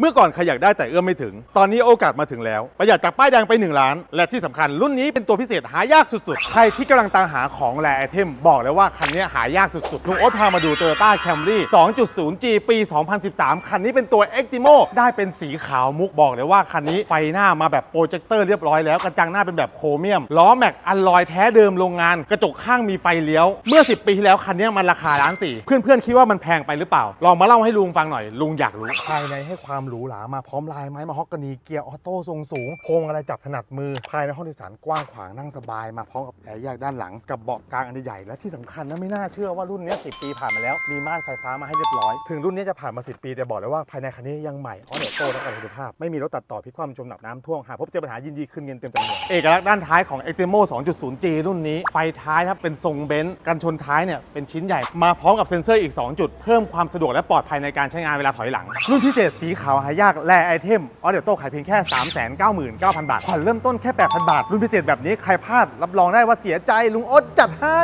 เมื่อก่อนใครอยากได้แต่เอื้อมไม่ถึง ตอนนี้โอกาสมาถึงแล้ว ประหยัดจากป้ายแดงไป 1 ล้าน และที่สำคัญรุ่นนี้เป็นตัวพิเศษหายากสุดๆ ใครที่กำลังตามหาของแรไอเทม บอกเลยว่าคันนี้หายากสุดๆลุงโอ๊ตพามาดู Toyota Camry 2.0G ปี 2013 คันนี้เป็นตัว Extimo ได้เป็นสีขาวมุกบอกเลยว่าคันนี้ไฟหน้ามาแบบโปรเจคเตอร์เรียบร้อยแล้วกระจังหน้าเป็นแบบโครเมียมล้อแม็กอัลลอยแท้เดิมโรงงาน กระจกข้างมีไฟเลี้ยวเมื่อ 10 ปีที่แล้วคันนี้มันราคาล้านสี่เพื่อนๆคิดว่ามันแพงไปหรือเปล่าลองมาเล่าให้ลุงฟังหน่อยลุงอยากรู้ ภายในให้ความหรูหรามาพร้อมลายไม้มาฮอกกานีเกียร์ออโต้ทรงสูงโครงอะไรจับถนัดมือ ภายในห้องโดยสารกว้างขวางนั่งสบายมาพร้อมกับแอร์แยกด้านหลังกับเบาะกลางอันใหญ่และที่สำคัญนะไม่น่าเชื่อว่ารุ่นนี้ย10 ปีผ่านมาแล้วมีม่านไฟฟ้ามาให้เรียบร้อยถึงรุ่นนี้จะผ่านมา 10 ปีแต่บอกเลยว่าภายในคันนี้ยังใหม่ออเดโต้และประสิทธิภาพ ไม่มีรถตัดต่อพิคว่ำจมหนักน้ำท่วมหากพบเจอปัญหายินดีคืนเงินเต็มจำนวนเอกลักษณ์ด้านท้ายของ e x t r e m o 2.0G รุ่นนี้ไฟท้ายครับเป็นทรงเบนซ์กันชนท้ายเนี่ยเป็นชิ้นใหญ่มาพร้อมกับเซ็นเซอร์อีก 2 จุด เพิ่มความสะดวกและปลอดภัยในการใช้งานเวลาถอยหลัง รุ่นพิเศษสีขาวหายากแลไอเทมออเดโต้ขายเพียงแค่ 399,000 บาทผ่อนเริ่มต้นแค่ 8,000 บาท รุ่นพิเศษแบบนี้ใครพลาดรับรองได้ว่าเสียใจลุงโอ๊ตจัดให้